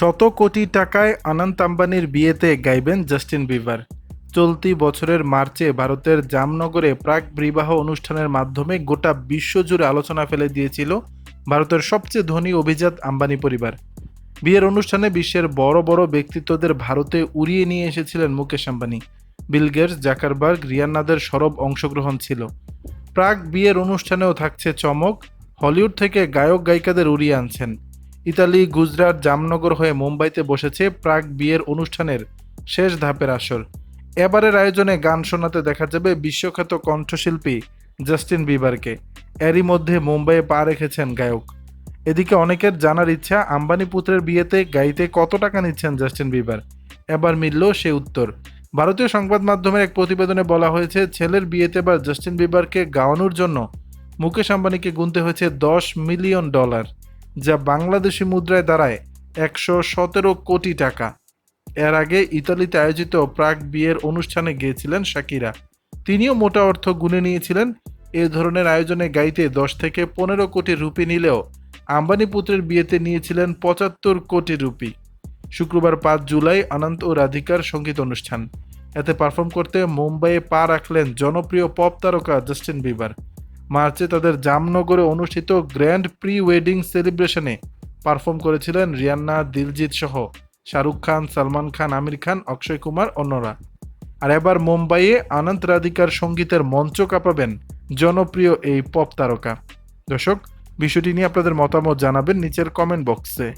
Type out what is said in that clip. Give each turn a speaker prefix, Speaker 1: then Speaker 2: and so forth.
Speaker 1: শত কোটি টাকায় অনন্ত আম্বানির বিয়েতে গাইবেন জাস্টিন বিভার চলতি বছরের মার্চে ভারতের জামনগরে প্রাক বিবাহ অনুষ্ঠানের মাধ্যমে গোটা বিশ্বজুড়ে আলোচনা ফেলে দিয়েছিল ভারতের সবচেয়ে ধনী অভিজাত আম্বানি পরিবার। বিয়ের অনুষ্ঠানে বিশ্বের বড় বড় ব্যক্তিত্বদের ভারতে উড়িয়ে নিয়ে এসেছিলেন Mukesh Ambani. Bill Gates, Zuckerberg, রিয়ান্নাদের সরব অংশগ্রহণ ছিল। প্রাক বিয়ের অনুষ্ঠানেও থাকছে চমক, হলিউড থেকে গায়ক গায়িকাদের উড়িয়ে আনছেন। ইতালি, গুজরাট, জামনগর হয়ে মুম্বাইতে বসেছে প্রাক বিয়ের অনুষ্ঠানের শেষ ধাপের আসর। এবারের আয়োজনে গান শোনাতে দেখা যাবে বিশ্বখ্যাত কণ্ঠশিল্পী জাস্টিন বিবারকে। এরই মধ্যে মুম্বাইয়ে পা রেখেছেন গায়ক। এদিকে অনেকের জানার ইচ্ছা, আম্বানি পুত্রের বিয়েতে গাইতে কত টাকা নিচ্ছেন জাস্টিন বিবার? এবার মিলল সে উত্তর। ভারতীয় সংবাদ মাধ্যমের এক প্রতিবেদনে বলা হয়েছে, ছেলের বিয়েতে বা জাস্টিন বিবারকে গাওয়ানোর জন্য মুকেশ আম্বানিকে গুনতে হয়েছে দশ মিলিয়ন ডলার। যা বাংলাদেশি মুদ্রায় দাঁড়ায় একশো সতেরো কোটি টাকা। এর আগে ইতালিতে আয়োজিত প্রাক বিয়ের অনুষ্ঠানে গিয়েছিলেন শাকিরা। তিনিও মোটা অর্থ গুনে নিয়েছিলেন। এ ধরনের আয়োজনে গাইতে দশ থেকে পনেরো কোটি রুপি নিলেও আম্বানি পুত্রের বিয়েতে নিয়েছিলেন পঁচাত্তর কোটি রুপি। শুক্রবার পাঁচ জুলাই অনন্ত ও রাধিকার সংগীত অনুষ্ঠান। এতে পারফর্ম করতে মুম্বাইয়ে পা রাখলেন জনপ্রিয় পপ তারকা জাস্টিন বিবার। মার্চে তাদের জামনগরে অনুষ্ঠিত গ্র্যান্ড প্রি ওয়েডিং সেলিব্রেশনে পারফর্ম করেছিলেন রিয়ান্না, দিলজিৎ সহ শাহরুখ খান, সালমান খান, আমির খান, অক্ষয় কুমার, অন্যরা। আর এবার মুম্বাইয়ে আনন্ত রাধিকার সঙ্গীতের মঞ্চ কাঁপাবেন জনপ্রিয় এই পপ তারকা। দর্শক, বিষয়টি নিয়ে আপনাদের মতামত জানাবেন নিচের কমেন্ট বক্সে